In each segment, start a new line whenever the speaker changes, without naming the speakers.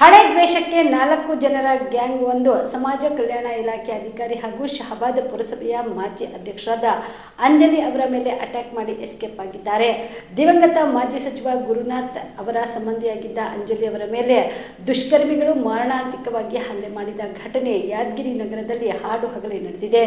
ಹಳೆ ದ್ವೇಷಕ್ಕೆ ನಾಲ್ಕು ಜನರ ಗ್ಯಾಂಗ್ ಒಂದು, ಸಮಾಜ ಕಲ್ಯಾಣ ಇಲಾಖೆ ಅಧಿಕಾರಿ ಹಾಗೂ ಶಹಬಾದ್ ಪುರಸಭೆಯ ಮಾಜಿ ಅಧ್ಯಕ್ಷರಾದ ಅಂಜಲಿ ಅವರ ಮೇಲೆ ಅಟ್ಯಾಕ್ ಮಾಡಿ ಎಸ್ಕೇಪ್ ಆಗಿದ್ದಾರೆ. ದಿವಂಗತ ಮಾಜಿ ಸಚಿವ ಗುರುನಾಥ್ ಅವರ ಸಂಬಂಧಿಯಾಗಿದ್ದ ಅಂಜಲಿ ಅವರ ಮೇಲೆ ದುಷ್ಕರ್ಮಿಗಳು ಮಾರಣಾಂತಿಕವಾಗಿ ಹಲ್ಲೆ ಮಾಡಿದ ಘಟನೆ ಯಾದಗಿರಿ ನಗರದಲ್ಲಿ ಹಾಡು ಹಗಲಿ ನಡೆದಿದೆ.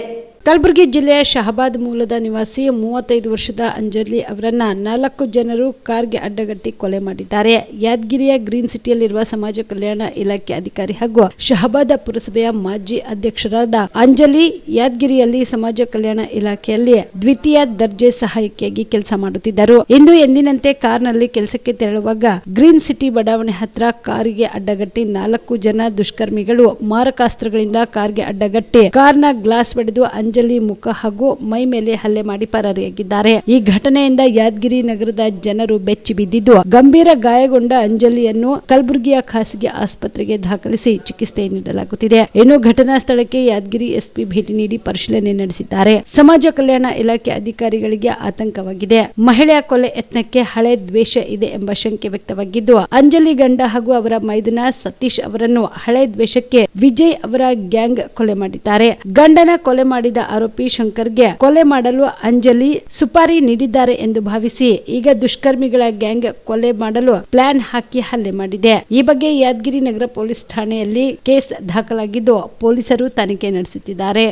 ಕಲಬುರಗಿ ಜಿಲ್ಲೆಯ ಶಹಬಾದ್ ಮೂಲದ ನಿವಾಸಿ ಮೂವತ್ತೈದು ವರ್ಷದ ಅಂಜಲಿ ಅವರನ್ನ ನಾಲ್ಕು ಜನರು ಕಾರ್ಗೆ ಅಡ್ಡಗಟ್ಟಿ ಕೊಲೆ ಮಾಡಿದ್ದಾರೆ. ಯಾದಗಿರಿಯ ಗ್ರೀನ್ ಸಿಟಿಯಲ್ಲಿರುವ ಸಮಾಜ ಕಲ್ಯಾಣ ಇಲಾಖೆ ಅಧಿಕಾರಿ ಹಾಗೂ ಶಹಬಾದ ಪುರಸಭೆಯ ಮಾಜಿ ಅಧ್ಯಕ್ಷರಾದ ಅಂಜಲಿ ಯಾದಗಿರಿಯಲ್ಲಿ ಸಮಾಜ ಕಲ್ಯಾಣ ಇಲಾಖೆಯಲ್ಲಿ ದ್ವಿತೀಯ ದರ್ಜೆ ಸಹಾಯಕಿಯಾಗಿ ಕೆಲಸ ಮಾಡುತ್ತಿದ್ದರು. ಇಂದು ಎಂದಿನಂತೆ ಕಾರ್ನಲ್ಲಿ ಕೆಲಸಕ್ಕೆ ತೆರಳುವಾಗ ಗ್ರೀನ್ ಸಿಟಿ ಬಡಾವಣೆ ಹತ್ರ ಕಾರಿಗೆ ಅಡ್ಡಗಟ್ಟಿ ನಾಲ್ಕು ಜನ ದುಷ್ಕರ್ಮಿಗಳು ಮಾರಕಾಸ್ತ್ರಗಳಿಂದ ಕಾರ್ಗೆ ಅಡ್ಡಗಟ್ಟಿ ಕಾರ್ನ ಗ್ಲಾಸ್ ಬಡಿದು ಅಂಜಲಿ ಮುಖ ಹಾಗೂ ಮೈ ಮೇಲೆ ಹಲ್ಲೆ ಮಾಡಿ ಪರಾರಿಯಾಗಿದ್ದಾರೆ. ಈ ಘಟನೆಯಿಂದ ಯಾದಗಿರಿ ನಗರದ ಜನರು ಬೆಚ್ಚಿ ಬಿದ್ದಿದ್ದು ಗಂಭೀರ ಗಾಯಗೊಂಡ ಅಂಜಲಿಯನ್ನು ಕಲಬುರಗಿಯ ಖಾಸಗಿ ಆಸ್ಪತ್ರೆಗೆ ದಾಖಲಿಸಿ ಚಿಕಿತ್ಸೆ ನೀಡಲಾಗುತ್ತಿದೆ. ಇನ್ನು ಘಟನಾ ಸ್ಥಳಕ್ಕೆ ಯಾದಗಿರಿ ಎಸ್ಪಿ ಭೇಟಿ ನೀಡಿ ಪರಿಶೀಲನೆ ನಡೆಸಿದ್ದಾರೆ. ಸಮಾಜ ಕಲ್ಯಾಣ ಇಲಾಖೆ ಅಧಿಕಾರಿಗಳಿಗೆ ಆತಂಕವಾಗಿದೆ. ಮಹಿಳೆಯ ಕೊಲೆ ಯತ್ನಕ್ಕೆ ಹಳೆ ದ್ವೇಷ ಇದೆ ಎಂಬ ಶಂಕೆ ವ್ಯಕ್ತವಾಗಿದ್ದು, ಅಂಜಲಿ ಗಂಡ ಹಾಗೂ ಅವರ ಮೈದನ ಸತೀಶ್ ಅವರನ್ನು ಹಳೆ ದ್ವೇಷಕ್ಕೆ ವಿಜಯ್ ಅವರ ಗ್ಯಾಂಗ್ ಕೊಲೆ ಮಾಡಿದ್ದಾರೆ. ಗಂಡನ ಕೊಲೆ ಮಾಡಿದ ಆರೋಪಿ ಶಂಕರ್ಗೆ ಕೊಲೆ ಮಾಡಲು ಅಂಜಲಿ ಸುಪಾರಿ ನೀಡಿದ್ದಾರೆ ಎಂದು ಭಾವಿಸಿ, ಈಗ ದುಷ್ಕರ್ಮಿಗಳ ಗ್ಯಾಂಗ್ ಕೊಲೆ ಮಾಡಲು ಪ್ಲಾನ್ ಹಾಕಿ ಹಲ್ಲೆ ಮಾಡಿದೆ. ಈ ಬಗ್ಗೆ ಯಾದಗಿರಿ ನಗರ ಪೊಲೀಸ್ ಠಾಣೆಯಲ್ಲಿ ಕೇಸ್ ದಾಖಲಾಗಿದ್ದು ಪೊಲೀಸರು ತನಿಖೆ ನಡೆಸುತ್ತಿದ್ದಾರೆ.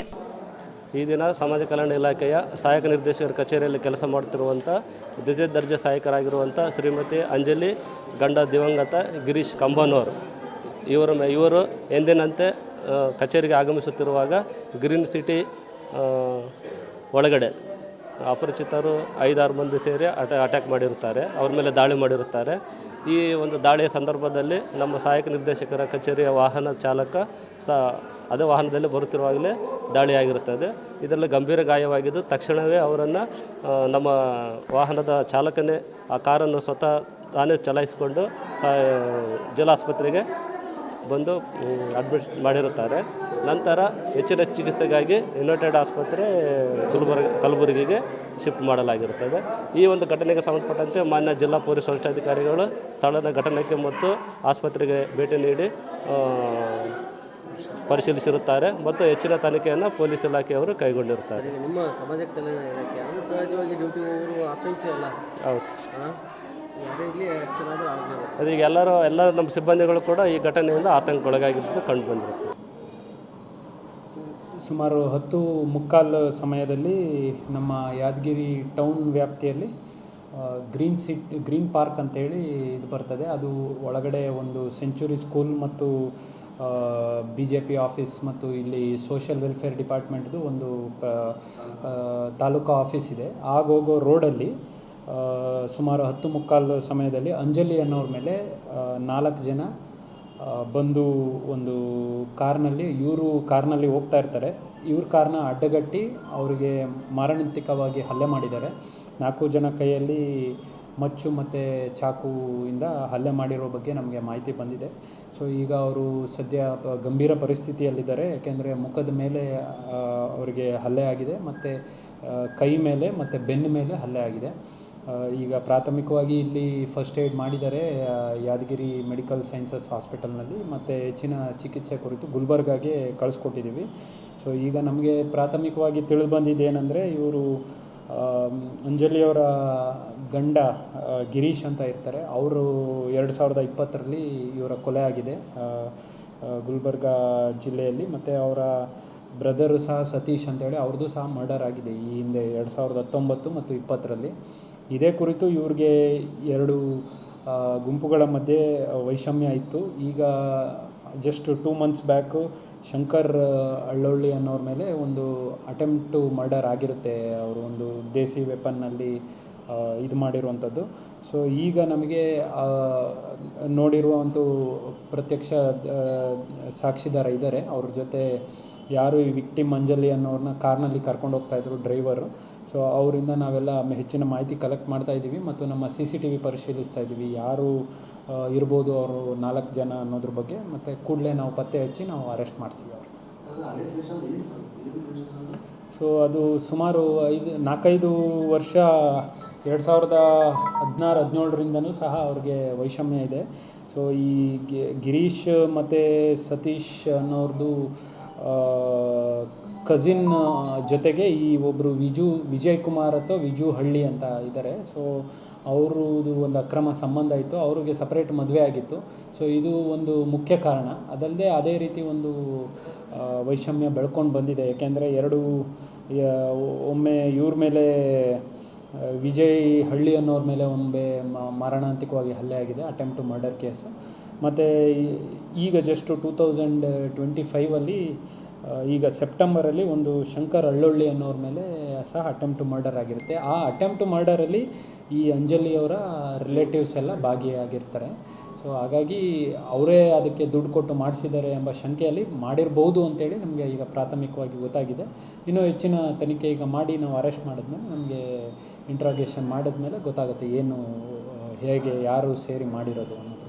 ಈ ದಿನ ಸಮಾಜ ಕಲ್ಯಾಣ ಇಲಾಖೆಯ ಸಹಾಯಕ ನಿರ್ದೇಶಕರ ಕಚೇರಿಯಲ್ಲಿ ಕೆಲಸ ಮಾಡುತ್ತಿರುವಂಥ ದ್ವಿತೀಯ ದರ್ಜೆ ಸಹಾಯಕರಾಗಿರುವಂಥ ಶ್ರೀಮತಿ ಅಂಜಲಿ, ಗಂಡ ದಿವಂಗತ ಗಿರೀಶ್ ಕಂಬನವರು ಇವರ ಇವರು ಎಂದಿನಂತೆ ಕಚೇರಿಗೆ ಆಗಮಿಸುತ್ತಿರುವಾಗ ಗ್ರೀನ್ ಸಿಟಿ ಒಳಗಡೆ ಅಪರಿಚಿತರು ಐದಾರು ಮಂದಿ ಸೇರಿ ಅಟ ಅಟ್ಯಾಕ್ ಮಾಡಿರುತ್ತಾರೆ. ಅವ್ರ ಮೇಲೆ ದಾಳಿ ಮಾಡಿರುತ್ತಾರೆ. ಈ ಒಂದು ದಾಳಿಯ ಸಂದರ್ಭದಲ್ಲಿ ನಮ್ಮ ಸಹಾಯಕ ನಿರ್ದೇಶಕರ ಕಚೇರಿಯ ವಾಹನ ಚಾಲಕ ಸ ಅದೇ ವಾಹನದಲ್ಲಿ ಬರುತ್ತಿರುವಾಗಲೇ ದಾಳಿಯಾಗಿರುತ್ತದೆ. ಇದರಲ್ಲಿ ಗಂಭೀರ ಗಾಯವಾಗಿದ್ದು ತಕ್ಷಣವೇ ಅವರನ್ನು ನಮ್ಮ ವಾಹನದ ಚಾಲಕನೇ ಆ ಕಾರನ್ನು ಸ್ವತಃ ತಾನೇ ಚಲಾಯಿಸಿಕೊಂಡು ಸಾ ಜಿಲ್ಲಾಸ್ಪತ್ರೆಗೆ ಬಂದು ಅಡ್ಮಿಟ್ ಮಾಡಿರುತ್ತಾರೆ. ನಂತರ ಹೆಚ್ಚಿನ ಚಿಕಿತ್ಸೆಗಾಗಿ ಯುನೈಟೆಡ್ ಆಸ್ಪತ್ರೆ ಗುಲ್ಬರ್ಗ ಕಲಬುರಗಿಗೆ ಶಿಫ್ಟ್ ಮಾಡಲಾಗಿರುತ್ತದೆ. ಈ ಒಂದು ಘಟನೆಗೆ ಸಂಬಂಧಪಟ್ಟಂತೆ ಮಾನ್ಯ ಜಿಲ್ಲಾ ಪೊಲೀಸ್ ವರಿಷ್ಠಾಧಿಕಾರಿಗಳು ಸ್ಥಳದ ಘಟನೆಗೆ ಮತ್ತು ಆಸ್ಪತ್ರೆಗೆ ಭೇಟಿ ನೀಡಿ ಪರಿಶೀಲಿಸಿರುತ್ತಾರೆ ಮತ್ತು ಹೆಚ್ಚಿನ ತನಿಖೆಯನ್ನು ಪೊಲೀಸ್ ಇಲಾಖೆಯವರು ಕೈಗೊಂಡಿರುತ್ತಾರೆ.
ನಿಮ್ಮ ಸಮಾಜ ಕಲ್ಯಾಣ ಇಲಾಖೆ ಅದು ಸಹಜವಾಗಿ ಡ್ಯೂಟಿ ಅಲ್ಲ
ಹೌದು. ಅದೀಗ ಎಲ್ಲರೂ ಎಲ್ಲ ನಮ್ಮ ಸಿಬ್ಬಂದಿಗಳು ಕೂಡ ಈ ಘಟನೆಯಿಂದ ಆತಂಕಕ್ಕೊಳಗಾಗಿದ್ದು ಕಂಡು ಬಂದಿರುತ್ತೆ
ಸುಮಾರು ಹತ್ತು ಮುಕ್ಕಾಲು ಸಮಯದಲ್ಲಿ ನಮ್ಮ ಯಾದಗಿರಿ ಟೌನ್ ವ್ಯಾಪ್ತಿಯಲ್ಲಿ ಗ್ರೀನ್ ಸಿಟ್, ಗ್ರೀನ್ ಪಾರ್ಕ್ ಅಂತೇಳಿ ಇದು ಬರ್ತದೆ. ಅದು ಒಳಗಡೆ ಒಂದು ಸೆಂಚುರಿ ಸ್ಕೂಲ್ ಮತ್ತು ಬಿ ಜೆ ಪಿ ಆಫೀಸ್ ಮತ್ತು ಇಲ್ಲಿ ಸೋಷಿಯಲ್ ವೆಲ್ಫೇರ್ ಡಿಪಾರ್ಟ್ಮೆಂಟ್ದು ಒಂದು ತಾಲೂಕಾ ಆಫೀಸ್ ಇದೆ. ಆಗೋಗೋ ರೋಡಲ್ಲಿ ಸುಮಾರು ಹತ್ತು ಮುಕ್ಕಾಲು ಸಮಯದಲ್ಲಿ ಅಂಜಲಿ ಅನ್ನೋರ ಮೇಲೆ ನಾಲ್ಕು ಜನ ಬಂದು ಒಂದು ಕಾರ್ನಲ್ಲಿ, ಇವರು ಕಾರ್ನಲ್ಲಿ ಹೋಗ್ತಾ ಇರ್ತಾರೆ. ಇವ್ರ ಕಾರ್ನ ಅಡ್ಡಗಟ್ಟಿ ಅವರಿಗೆ ಮಾರಣಾಂತಿಕವಾಗಿ ಹಲ್ಲೆ ಮಾಡಿದ್ದಾರೆ. ನಾಲ್ಕು ಜನ ಕೈಯಲ್ಲಿ ಮಚ್ಚು ಮತ್ತು ಚಾಕುವಿಂದ ಹಲ್ಲೆ ಮಾಡಿರೋ ಬಗ್ಗೆ ನಮಗೆ ಮಾಹಿತಿ ಬಂದಿದೆ. ಸೊ, ಈಗ ಅವರು ಸದ್ಯ ಗಂಭೀರ ಪರಿಸ್ಥಿತಿಯಲ್ಲಿದ್ದಾರೆ. ಯಾಕೆಂದರೆ ಮುಖದ ಮೇಲೆ ಅವರಿಗೆ ಹಲ್ಲೆ ಆಗಿದೆ ಮತ್ತು ಕೈ ಮೇಲೆ ಮತ್ತು ಬೆನ್ನ ಮೇಲೆ ಹಲ್ಲೆ ಆಗಿದೆ. ಈಗ ಪ್ರಾಥಮಿಕವಾಗಿ ಇಲ್ಲಿ ಫಸ್ಟ್ ಏಡ್ ಮಾಡಿದ್ದಾರೆ ಯಾದಗಿರಿ ಮೆಡಿಕಲ್ ಸೈನ್ಸಸ್ ಹಾಸ್ಪಿಟಲ್ನಲ್ಲಿ ಮತ್ತು ಹೆಚ್ಚಿನ ಚಿಕಿತ್ಸೆ ಕುರಿತು ಗುಲ್ಬರ್ಗಾಗೆ ಕಳಿಸ್ಕೊಟ್ಟಿದ್ದೀವಿ. ಸೊ ಈಗ ನಮಗೆ ಪ್ರಾಥಮಿಕವಾಗಿ ತಿಳಿದು ಬಂದಿದ್ದೇನೆಂದರೆ ಇವರು ಅಂಜಲಿಯವರ ಗಂಡ ಗಿರೀಶ್ ಅಂತ ಇರ್ತಾರೆ. ಅವರು ಎರಡು ಸಾವಿರದ ಇಪ್ಪತ್ತರಲ್ಲಿ ಇವರ ಕೊಲೆ ಆಗಿದೆ ಗುಲ್ಬರ್ಗಾ ಜಿಲ್ಲೆಯಲ್ಲಿ. ಮತ್ತು ಅವರ ಬ್ರದರು ಸಹ ಸತೀಶ್ ಅಂತೇಳಿ ಅವ್ರದ್ದು ಸಹ ಮರ್ಡರ್ ಆಗಿದೆ ಈ ಹಿಂದೆ ಎರಡು ಸಾವಿರದ ಹತ್ತೊಂಬತ್ತು ಮತ್ತು ಇಪ್ಪತ್ತರಲ್ಲಿ. ಇದೇ ಕುರಿತು ಇವ್ರಿಗೆ ಎರಡು ಗುಂಪುಗಳ ಮಧ್ಯೆ ವೈಷಮ್ಯ ಇತ್ತು. ಈಗ just two months back Shankar Allolli ಅನ್ನೋರ ಮೇಲೆ ಒಂದು ಅಟೆಂಪ್ಟು ಮರ್ಡರ್ ಆಗಿರುತ್ತೆ. ಅವರು ಒಂದು ದೇಸಿ ವೆಪನ್ನಲ್ಲಿ ಇದು ಮಾಡಿರುವಂಥದ್ದು. ಸೊ ಈಗ ನಮಗೆ ನೋಡಿರುವ ಒಂದು ಪ್ರತ್ಯಕ್ಷ ಸಾಕ್ಷಿದಾರ ಇದ್ದಾರೆ ಅವ್ರ ಜೊತೆ ಯಾರು ಈ ವಿಕ್ಟಿಮ್ ಅಂಜಲಿ ಅನ್ನೋರನ್ನ ಕಾರ್ನಲ್ಲಿ ಕರ್ಕೊಂಡು ಹೋಗ್ತಾಯಿದ್ರು ಡ್ರೈವರು ಸೊ ಅವರಿಂದ ನಾವೆಲ್ಲ ಹೆಚ್ಚಿನ ಮಾಹಿತಿ ಕಲೆಕ್ಟ್ ಮಾಡ್ತಾ ಇದ್ದೀವಿ ಮತ್ತು ನಮ್ಮ ಸಿ ಸಿ ಟಿ ವಿ ಪರಿಶೀಲಿಸ್ತಾ ಇದ್ದೀವಿ. ಯಾರು ಇರ್ಬೋದು ಅವರು ನಾಲ್ಕು ಜನ ಅನ್ನೋದ್ರ ಬಗ್ಗೆ. ಮತ್ತು ಕೂಡಲೇ ನಾವು ಪತ್ತೆ ಹಚ್ಚಿ ನಾವು ಅರೆಸ್ಟ್ ಮಾಡ್ತೀವಿ ಅವರು. ಸೊ ಅದು ಸುಮಾರು ಐದು, ನಾಲ್ಕೈದು ವರ್ಷ, ಎರಡು ಸಾವಿರದ ಹದಿನಾರು, ಹದಿನೇಳರಿಂದನೂ ಸಹ ಅವ್ರಿಗೆ ವೈಷಮ್ಯ ಇದೆ. ಸೊ ಈ ಗಿರೀಶ್ ಮತ್ತು ಸತೀಶ್ ಅನ್ನೋರ್ದು ಕಸಿನ್ ಜೊತೆಗೆ ಈ ಒಬ್ಬರು ವಿಜು, ವಿಜಯ್ ಕುಮಾರ್ ಅಥವಾ ವಿಜು ಹಳ್ಳಿ ಅಂತ ಇದ್ದಾರೆ. ಸೊ ಅವ್ರದ್ದು ಒಂದು ಅಕ್ರಮ ಸಂಬಂಧ ಇತ್ತು. ಅವ್ರಿಗೆ ಸಪ್ರೇಟ್ ಮದುವೆ ಆಗಿತ್ತು. ಸೊ ಇದು ಒಂದು ಮುಖ್ಯ ಕಾರಣ. ಅದಲ್ಲದೆ ಅದೇ ರೀತಿ ಒಂದು ವೈಷಮ್ಯ ಬೆಳ್ಕೊಂಡು ಬಂದಿದೆ. ಏಕೆಂದರೆ ಎರಡು ಒಮ್ಮೆ ಇವ್ರ ಮೇಲೆ ವಿಜಯ್ ಹಳ್ಳಿ ಅನ್ನೋರ ಮೇಲೆ ಒಮ್ಮೆ ಮಾರಣಾಂತಿಕವಾಗಿ ಹಲ್ಲೆ ಆಗಿದೆ ಅಟೆಂಪ್ಟ್ ಟು ಮರ್ಡರ್ ಕೇಸು ಮತ್ತು ಈಗ ಜಸ್ಟು ಟೂ ತೌಸಂಡ್ ಟ್ವೆಂಟಿ ಫೈವಲ್ಲಿ ಈಗ ಸೆಪ್ಟೆಂಬರಲ್ಲಿ ಒಂದು ಶಂಕರ್ ಅಳ್ಳೊಳ್ಳಿ ಅನ್ನೋರ ಮೇಲೆ ಸಹ ಅಟೆಂಪ್ಟ್ ಮರ್ಡರ್ ಆಗಿರುತ್ತೆ. ಆ ಅಟೆಂಪ್ಟ್ ಮರ್ಡರಲ್ಲಿ ಈ ಅಂಜಲಿಯವರ ರಿಲೇಟಿವ್ಸ್ ಎಲ್ಲ ಭಾಗಿಯಾಗಿರ್ತಾರೆ. ಸೊ ಹಾಗಾಗಿ ಅವರೇ ಅದಕ್ಕೆ ದುಡ್ಡು ಕೊಟ್ಟು ಮಾಡಿಸಿದ್ದಾರೆ ಎಂಬ ಶಂಕೆಯಲ್ಲಿ ಮಾಡಿರ್ಬೋದು ಅಂತೇಳಿ ನಮಗೆ ಈಗ ಪ್ರಾಥಮಿಕವಾಗಿ ಗೊತ್ತಾಗಿದೆ. ಇನ್ನೂ ಹೆಚ್ಚಿನ ತನಿಖೆ ಈಗ ಮಾಡಿ ನಾವು ಅರೆಸ್ಟ್ ಮಾಡಿದ್ಮೇಲೆ ನಮಗೆ ಇಂಟ್ರಾಗೇಷನ್ ಮಾಡಿದ್ಮೇಲೆ ಗೊತ್ತಾಗುತ್ತೆ ಏನು ಹೇಗೆ, ಯಾರು ಸೇರಿ ಮಾಡಿರೋದು ಅನ್ನೋದ್ರ ಬಗ್ಗೆ